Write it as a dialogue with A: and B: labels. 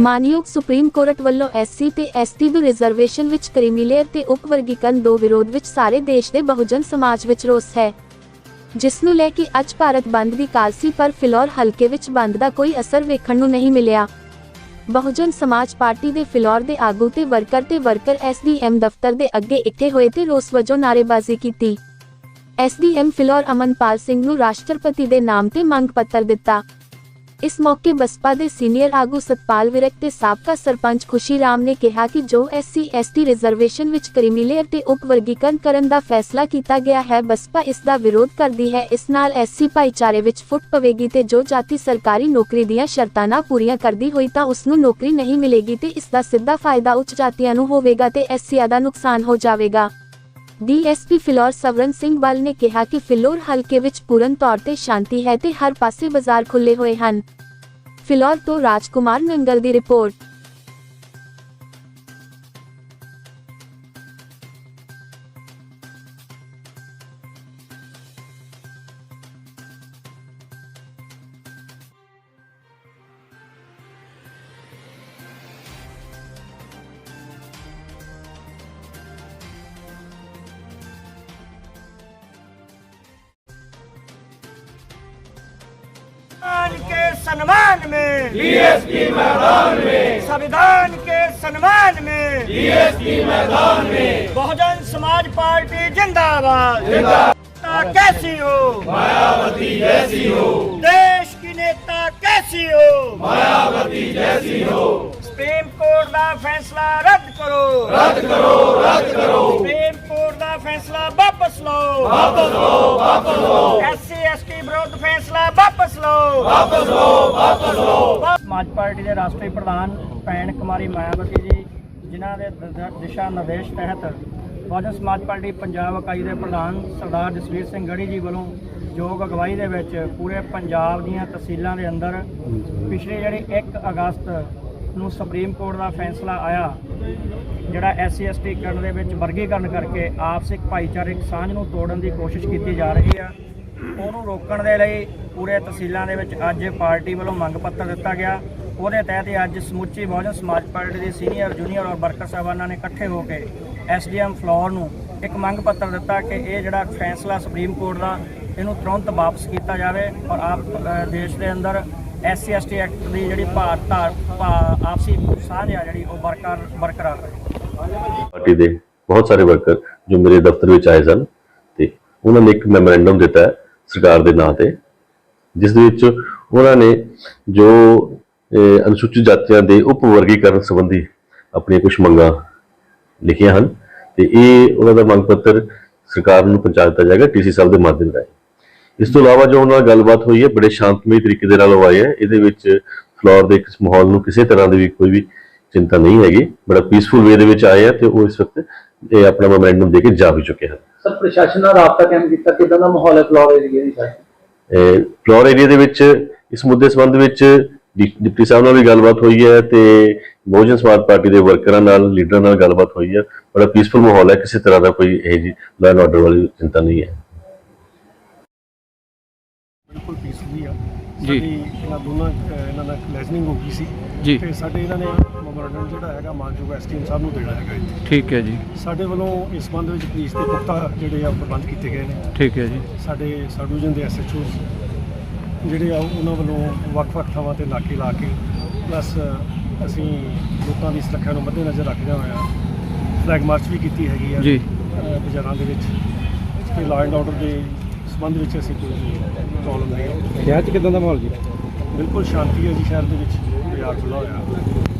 A: ਮਾਨਯੋਗ supreme court ਵੱਲੋਂ SC ਤੇ ਐਸਟੀ ਦੀ ਰਿਜ਼ਰਵੇਸ਼ਨ ਵਿੱਚ ਕ੍ਰਿਮੀਲੇਅਰ ਤੇ ਉਪ ਵਰਗੀਕਰਨ ਦੋ ਵਿਰੋਧ ਵਿੱਚ ਸਾਰੇ ਦੇਸ਼ ਦੇ ਬਹੁਜਨ ਸਮਾਜ ਵਿੱਚ ਰੋਸ ਹੈ, ਜਿਸ ਨੂੰ ਲੈ ਕੇ ਅੱਜ ਭਾਰਤ ਬੰਦ ਦੀ ਕਾਲ ਸੀ ਪਰ ਫਿਲੌਰ ਹਲਕੇ ਵਿੱਚ ਬੰਦ ਦਾ ਕੋਈ ਅਸਰ ਵੇਖਣ ਨੂੰ ਨਹੀਂ ਮਿਲਿਆ। ਬਹੁਜਨ ਸਮਾਜ ਪਾਰਟੀ ਦੇ ਫਿਲੌਰ ਦੇ ਆਗੂ ਤੇ ਵਰਕਰ ਤੇ ਵਰਕਰ ਐਸਡੀਐਮ ਦਫ਼ਤਰ ਦੇ ਅੱਗੇ ਇਕੱਠੇ ਹੋਏ ਤੇ ਰੋਸ ਵਜੋਂ ਨਾਅਰੇਬਾਜ਼ੀ ਕੀਤੀ। ਐਸਡੀਐਮ ਫਿਲੌਰ ਅਮਨਪਾਲ ਸਿੰਘ ਨੂੰ ਰਾਸ਼ਟਰਪਤੀ ਦੇ ਨਾਮ ਤੇ ਮੰਗ ਪੱਤਰ ਦਿੱਤਾ। ਇਸ ਮੌਕੇ ਬਸਪਾ ਦੇ ਸੀਨੀਅਰ ਆਗੂ ਸਤਪਾਲ ਵਿਰਕ ਤੇ ਸਾਬਕਾ ਸਰਪੰਚ ਖੁਸ਼ੀ ਰਾਮ ਨੇ ਕਿਹਾ ਕਿ ਜੋ ਐਸਸੀ, ਐਸਟੀ ਰਿਜ਼ਰਵੇਸ਼ਨ ਵਿੱਚ ਕ੍ਰਿਮੀਲੇਅਰ ਤੇ ਉਪ ਵਰਗੀਕਰਨ ਕਰਨ ਦਾ ਫੈਸਲਾ ਕੀਤਾ ਗਿਆ ਹੈ, ਬਸਪਾ ਇਸ ਦਾ ਵਿਰੋਧ ਕਰਦੀ ਹੈ। ਇਸ ਨਾਲ ਐਸਸੀ ਭਾਈਚਾਰੇ ਵਿੱਚ ਫੁੱਟ ਪਵੇਗੀ ਤੇ ਜੋ ਜਾਤੀ ਸਰਕਾਰੀ ਨੌਕਰੀ ਦੀਆਂ ਸ਼ਰਤਾਂ ਨਾ ਪੂਰੀਆਂ ਕਰਦੀ ਹੋਈ ਤਾਂ ਉਸ ਨੂੰ ਨੌਕਰੀ ਨਹੀਂ ਮਿਲੇਗੀ ਤੇ ਇਸ ਦਾ ਸਿੱਧਾ ਫਾਇਦਾ ਉੱਚ ਜਾਤੀਆਂ ਨੂੰ ਹੋਵੇਗਾ ਤੇ ਐਸਸੀਆਂ ਦਾ ਨੁਕਸਾਨ ਹੋ ਜਾਵੇਗਾ। ਡੀਐਸਪੀ ਫਿਲੌਰ ਸਵਰਨ ਸਿੰਘ ਬਲ ਨੇ ਕਿਹਾ ਕਿ ਫਿਲੌਰ ਹਲਕੇ ਵਿੱਚ ਪੂਰਨ ਤੌਰ ਤੇ ਸ਼ਾਂਤੀ ਹੈ ਤੇ ਹਰ ਪਾਸੇ ਬਾਜ਼ਾਰ ਖੁੱਲੇ ਹੋਏ ਹਨ। ਫਿਲੌਰ ਤੋਂ ਰਾਜਕੁਮਾਰ ਨੰਗਲ ਦੀ ਰਿਪੋਰਟ।
B: सम्मान में। डीएसपी मैदान में। संविधान के सम्मान में। डीएसपी मैदान में। बहुजन समाज पार्टी जिंदाबाद। नेता कैसी हो? मायावती जैसी हो। देश की नेता कैसी हो? मायावती जैसी हो। सुप्रीम कोर्ट का फैसला रद्द करो। रद्द करो रद्द करो। सुप्रीम कोर्ट का फैसला वापस लो वापस लो वापस लो एस सी एस टी फैसला वापस ਫੈਸਲਾ ਵਾਪਸ ਲਓ। ਸਮਾਜ ਪਾਰਟੀ ਦੇ ਰਾਸ਼ਟਰੀ ਪ੍ਰਧਾਨ ਭੈਣ ਕੁਮਾਰੀ ਮਾਇਆਵਤੀ ਜੀ, ਜਿਨ੍ਹਾਂ ਦੇ ਦਿਸ਼ਾ ਨਿਰਦੇਸ਼ ਤਹਿਤ ਬਹੁਜਨ ਸਮਾਜ ਪਾਰਟੀ ਪੰਜਾਬ ਇਕਾਈ ਦੇ ਪ੍ਰਧਾਨ ਸਰਦਾਰ ਜਸਵੀਰ ਸਿੰਘ ਗੜੀ ਜੀ ਵੱਲੋਂ ਯੋਗ ਅਗਵਾਈ ਦੇ ਵਿੱਚ ਪੂਰੇ ਪੰਜਾਬ ਦੀਆਂ ਤਹਿਸੀਲਾਂ ਦੇ ਅੰਦਰ ਪਿਛਲੇ ਜਿਹੜੀ 1 ਅਗਸਤ ਨੂੰ ਸੁਪਰੀਮ ਕੋਰਟ ਦਾ ਫੈਸਲਾ ਆਇਆ, ਜਿਹੜਾ ਐਸਸੀ ਐਸਟੀ ਕਰਨ ਦੇ ਵਿੱਚ ਵਰਗੀਕਰਨ ਕਰਕੇ ਆਪਸਿਕ ਭਾਈਚਾਰਕ ਸਾਂਝ ਨੂੰ ਤੋੜਨ ਦੀ ਕੋਸ਼ਿਸ਼ ਕੀਤੀ ਜਾ ਰਹੀ ਆ, ਉਹਨੂੰ ਰੋਕਣ ਦੇ ਲਈ ਪੂਰੇ ਤਹਿਸੀਲਾਂ ਦੇ ਵਿੱਚ ਅੱਜ ਪਾਰਟੀ ਵੱਲੋਂ ਮੰਗ ਪੱਤਰ ਦਿੱਤਾ ਗਿਆ। ਉਹਦੇ ਤਹਿਤ ਹੀ ਅੱਜ ਸਮੁੱਚੀ ਬਹੁਜਨ ਸਮਾਜ ਪਾਰਟੀ ਦੇ ਸੀਨੀਅਰ, ਜੂਨੀਅਰ ਔਰ ਵਰਕਰ ਸਾਹਿਬਾਨਾਂ ਨੇ ਇਕੱਠੇ ਹੋ ਕੇ ਐਸਡੀਐਮ ਫਲੋਰ ਨੂੰ ਇੱਕ ਮੰਗ ਪੱਤਰ ਦਿੱਤਾ ਕਿ ਇਹ ਜਿਹੜਾ ਫੈਸਲਾ ਸੁਪਰੀਮ ਕੋਰਟ ਦਾ, ਇਹਨੂੰ ਤੁਰੰਤ ਵਾਪਸ ਕੀਤਾ ਜਾਵੇ ਔਰ ਆਪ ਦੇਸ਼ ਦੇ ਅੰਦਰ ਐਸਸੀ ਐਸਟੀ ਐਕਟ ਦੀ ਜਿਹੜੀ ਭਾਰਤ ਆਪਸੀ ਸਾਂਝ ਆ ਜਿਹੜੀ ਉਹ ਬਰਕਰਾਰ ਬਰਕਰਾਰ ਰਹੇ।
C: ਪਾਰਟੀ ਦੇ ਬਹੁਤ ਸਾਰੇ ਵਰਕਰ ਜੋ ਮੇਰੇ ਦਫ਼ਤਰ ਵਿੱਚ ਆਏ ਸਨ ਤੇ ਉਹਨਾਂ ਨੇ ਇੱਕ ਮੈਮੋਰੈਂਡਮ ਦਿੱਤਾ ਸਰਕਾਰ ਦੇ ਨਾਂ ਤੇ। ਜਿਸ ਦੇ ਵਿੱਚ ਉਹਨਾਂ ਨੇ ਜੋ ਅਨੁਸੂਚਿਤ ਜਾਤੀਆਂ ਦੇ ਉਪ ਵਰਗੀਕਰਨ ਸੰਬੰਧੀ ਆਪਣੀਆਂ ਕੁਝ ਮੰਗਾਂ ਲਿਖੀਆਂ ਹਨ ਤੇ ਇਹ ਉਹਨਾਂ ਦਾ ਮੰਗ ਪੱਤਰ ਸਰਕਾਰ ਨੂੰ ਪਹੁੰਚਾ ਦਿੱਤਾ ਜਾਏਗਾ ਟੀਸੀ ਸਾਹਿਬ ਦੇ ਮਾਧਿਅਮ ਰਾਹੀਂ। ਇਸ ਤੋਂ ਇਲਾਵਾ ਜੋ ਉਹਨਾਂ ਨਾਲ ਗੱਲਬਾਤ ਹੋਈ ਹੈ, ਬੜੇ ਸ਼ਾਂਤਮਈ ਤਰੀਕੇ ਦੇ ਨਾਲ ਉਹ ਆਏ ਹੈ। ਇਹਦੇ ਵਿੱਚ ਫਲੋਰ ਦੇ ਇਸ ਮਾਹੌਲ ਨੂੰ ਕਿਸੇ ਤਰ੍ਹਾਂ ਦੀ ਵੀ ਕੋਈ ਵੀ ਚਿੰਤਾ ਨਹੀਂ ਹੈਗੀ। ਬੜਾ ਪੀਸਫੁਲ ਵੇ ਦੇ ਵਿੱਚ ਆਏ ਆ ਤੇ ਉਹ ਇਸ ਵਕਤ, ਇਹ ਆਪਣਾ ਮੋਮੈਂਟਮ ਦੇ ਕੇ ਜਾ ਵੀ ਚੁੱਕੇ ਹਨ।
D: ਸਰ, ਪ੍ਰਸ਼ਾਸਨ ਨਾਲ ਰਾਬਤਾ ਕਾਇਮ ਕੀਤਾ, ਕਿਦਾਂ ਦਾ ਮਾਹੌਲ ਹੈ ਫਲੋਰ ਏਰੀਆ ਦੀ? ਸਰ
C: ਫਲੋਰ ਏਰੀਆ ਦੇ ਵਿੱਚ, ਇਸ ਮੁੱਦੇ ਸੰਬੰਧ ਵਿੱਚ ਡਿ- ਡਿਪਟੀ ਸਾਹਿਬ ਨਾਲ ਵੀ ਗੱਲਬਾਤ ਹੋਈ ਹੈ ਤੇ ਬਹੁਜਨ ਸਮਾਜ ਪਾਰਟੀ ਦੇ ਵਰਕਰਾਂ ਨਾਲ, ਲੀਡਰਾਂ ਨਾਲ ਗੱਲਬਾਤ ਹੋਈ ਹੈ। ਬੜਾ ਪੀਸਫੁਲ ਮਾਹੌਲ ਹੈ, ਕਿਸੇ ਤਰ੍ਹਾਂ ਦਾ ਕੋਈ ਇਹ ਜੀ ਲਾਅ ਐਂਡ ਆਰਡਰ ਵਾਲੀ ਚਿੰਤਾ ਨਹੀਂ ਹੈ।
E: ਬਿਲਕੁਲ ਪੀਸਫੁਲੀ ਆ।
F: ਜੀ।
E: ਸਾਡੀ ਇਹਨਾਂ ਦੋਨਾਂ ਅਹ, ਇਹਨਾਂ ਦਾ ਲੈਸਨਿੰਗ ਹੋ ਗਈ ਸੀ।
F: ਜੀ।
E: ਤੇ ਸਾਡੇ ਇਹਨਾਂ ਨੇ ਮੈਮੋਰੰਡਮ ਜਿਹੜਾ ਹੈਗਾ ਮਾਨਯੋਗ ਐਸਟੀਐਮ ਸਾਹਿਬ ਨੂੰ ਦੇਣਾ ਹੈਗਾ ਇੱਥੇ
F: ਠੀਕ ਹੈ ਜੀ।
E: ਸਾਡੇ ਵੱਲੋਂ ਇਸ ਸੰਬੰਧ ਵਿੱਚ ਪੁਲਿਸ ਦੇ ਪੁਖਤਾ ਜਿਹੜੇ ਆ ਪ੍ਰਬੰਧ ਕੀਤੇ ਗਏ ਨੇ।
F: ਠੀਕ ਹੈ ਜੀ।
E: ਸਾਡੇ ਸਬ ਡਿਵੀਜ਼ਨ ਦੇ ਐਸਐਚਓਸ ਜਿਹੜੇ ਆ ਉਹਨਾਂ ਵੱਲੋਂ ਵੱਖ-ਵੱਖ ਥਾਵਾਂ ਤੇ ਨਾਕੇ ਲਾ ਕੇ ਪਲੱਸ ਅਸੀਂ ਲੋਕਾਂ ਦੀ ਸੁਰੱਖਿਆ ਨੂੰ ਮੱਦੇਨਜ਼ਰ ਰੱਖਦਿਆਂ ਹੋਇਆ ਫਲੈਗ ਮਾਰਚ ਵੀ ਕੀਤੀ ਹੈਗੀ ਆ।
F: ਜੀ।
E: ਅਹ, ਬਾਜ਼ਾਰਾਂ ਦੇ ਵਿੱਚ। ਤੇ ਲਾਅ ਐਂਡ ਆਰਡਰ ਦੇ ਸੰਬੰਧ ਵਿੱਚ ਅਸੀਂ ਕੋਈ ਪ੍ਰੋਬਲਮ ਨਹੀਂ ਹੈ।
F: ਸ਼ਹਿਰ 'ਚ ਕਿਦਾਂ ਦਾ ਮਾਹੌਲ ਜੀ?
E: ਬਿਲਕੁਲ ਸ਼ਾਂਤੀ ਹੈ ਜੀ ਸ਼ਹਿਰ ਦੇ ਵਿੱਚ। ਬਾਜ਼ਾਰ ਖੁੱਲ੍ਹਾ ਹੋਇਆ।